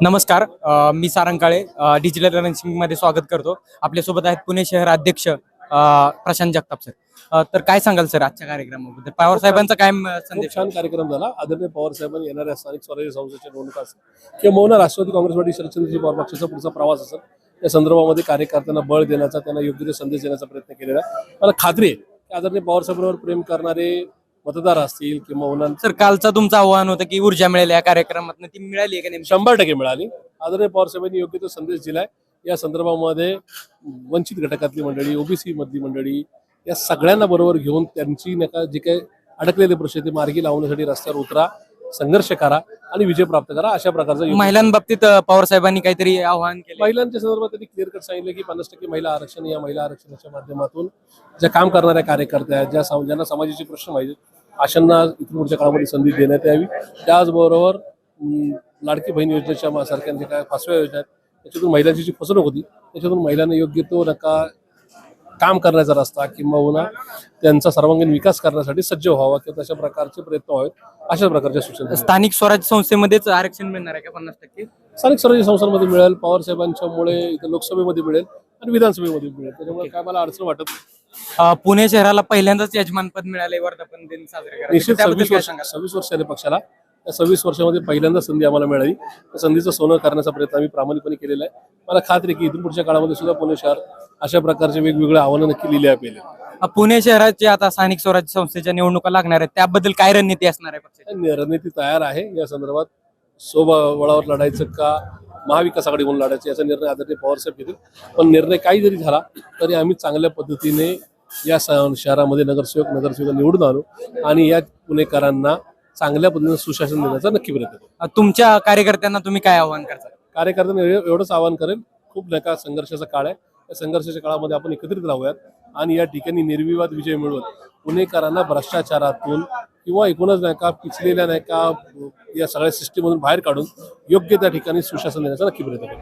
नमस्कार अ, मी सारंग अ, डिजिटल रनिंगमध्ये स्वागत करतो. आपल्यासोबत आहेत पुणे शहर अध्यक्ष अ, प्रशांत जगताप सर अ, तर काय सांगाल सर आजच्या कार्यक्रमाबद्दल? पवार साहेबांचा काय म- खूप संदेश? छान कार्यक्रम झाला. आदरणीय पवार साहेबांनी येणाऱ्या स्थानिक स्वराज्य संस्थेच्या निवडणुका असेल किंवा मौना राष्ट्रवादी काँग्रेसवादी शरदचंद्रजी पवार पक्षाचा पुढचा प्रवास असेल या संदर्भामध्ये कार्यकर्त्यांना बळ देण्याचा त्यांना योग्य ते संदेश देण्याचा प्रयत्न केलेला आहे. मला खात्री आहे की आदरणीय पवार साहेबांवर प्रेम करणारे मतदार असतील किंवा सर कालचं तुमचं आव्हान होतं की ऊर्जा मिळेल या कार्यक्रमात ती मिळाली आहे का नेमकी? शंभर टक्के मिळाली. आदरणीय पवार साहेबांनी योग्य तो संदेश दिलाय. या संदर्भामध्ये वंचित घटकातली मंडळी ओबीसी मधली मंडळी या सगळ्यांना बरोबर घेऊन त्यांची नका जे काही अडकलेले प्रश्न ते मार्गी लावण्यासाठी रस्त्यावर उतरा. संघर्ष करा आणि विजय प्राप्त करा अशा प्रकारचा महिलांबाबतीत पवार साहेबांनी काहीतरी आव्हान केलं महिलांच्या संदर्भात त्यांनी क्लिअर कट सांगितलं की पन्नास टक्के महिला आरक्षण या महिला आरक्षणाच्या माध्यमातून ज्या काम करणाऱ्या कार्यकर्त्या आहेत ज्या ज्यांना समाजाचे प्रश्न माहिती आहेत, अशांना इथून पुढच्या काळामध्ये संधी देण्यात यावी. त्याचबरोबर लाडकी बहीण योजनेच्या सारख्या काय फासव्या योजना आहेत त्याच्यातून महिलांची जी फसवणूक होती त्याच्यातून महिलांना योग्य तो नका काम करण्याचा रस्ता किंवा त्यांचा सर्वांगीण विकास करण्यासाठी सज्ज व्हावा किंवा तशा प्रकारचे प्रयत्न व्हावेत अशा प्रकारच्या सूचना स्थानिक स्वराज्य संस्थेमध्येच आरक्षण मिळणार आहे का पन्नास टक्के? स्थानिक स्वराज्य संस्थांमध्ये मिळेल पवार साहेबांच्यामुळे इथं लोकसभेमध्ये मिळेल आणि विधानसभेमध्ये मिळेल. त्याच्यामुळे काय मला अडचण वाटत नाही. पुणे शहराला पहिल्यांदाच यजमानपद मिळाले वर्धापन दिन साजरे. निश्चित सव्वीस वर्ष सव्वीस वर्ष पक्षाला. त्या सव्वीस वर्षामध्ये पहिल्यांदा संधी आम्हाला मिळाली. त्या संधीचं सोनं करण्याचा प्रयत्न आम्ही प्रामाणिकपणे केलेला आहे. मला खात्री आहे की इथून पुढच्या काळामध्ये सुद्धा पुणे शहर अशा प्रकारचे वेगवेगळे आव्हानं नक्की लिहिली आपल्याला. पुणे शहराचे आता स्थानिक स्वराज्य संस्थेच्या निवडणुका लागणार आहेत. त्याबद्दल काय रणनीती असणार आहे रणनीती तयार आहे. या संदर्भात सोबळावर लढायचं का महाविकास आघाडीकडून लढायचं याचा निर्णय आदरणीय पवारसाहेब घेतील. पण निर्णय काही जरी झाला तरी आम्ही चांगल्या पद्धतीने या शहरामध्ये नगरसेवक नगरसेवक निवडून आलो आणि या पुणेकरांना चांगल्या पद्धतीने सुशासन देण्याचा नक्की प्रयत्न करू. अ, तुमच्या कार्यकर्त्यांना तुम्ही काय आव्हान करता? कार्यकर्त्यांना एव- एवढंच आवाहन करेल खूप नका संघर्षाचा काळ आहे. या संघर्षाच्या काळामध्ये आपण एकत्रित राहूयात आणि या ठिकाणी निर्विवाद विजय मिळवत पुणेकरांना भ्रष्टाचारातून किंवा एकूणच नाही का पिचलेल्या नाही का या सगळ्या सिस्टीममधून बाहेर काढून योग्य त्या ठिकाणी सुशासन देण्याचा नक्की प्रयत्न करू.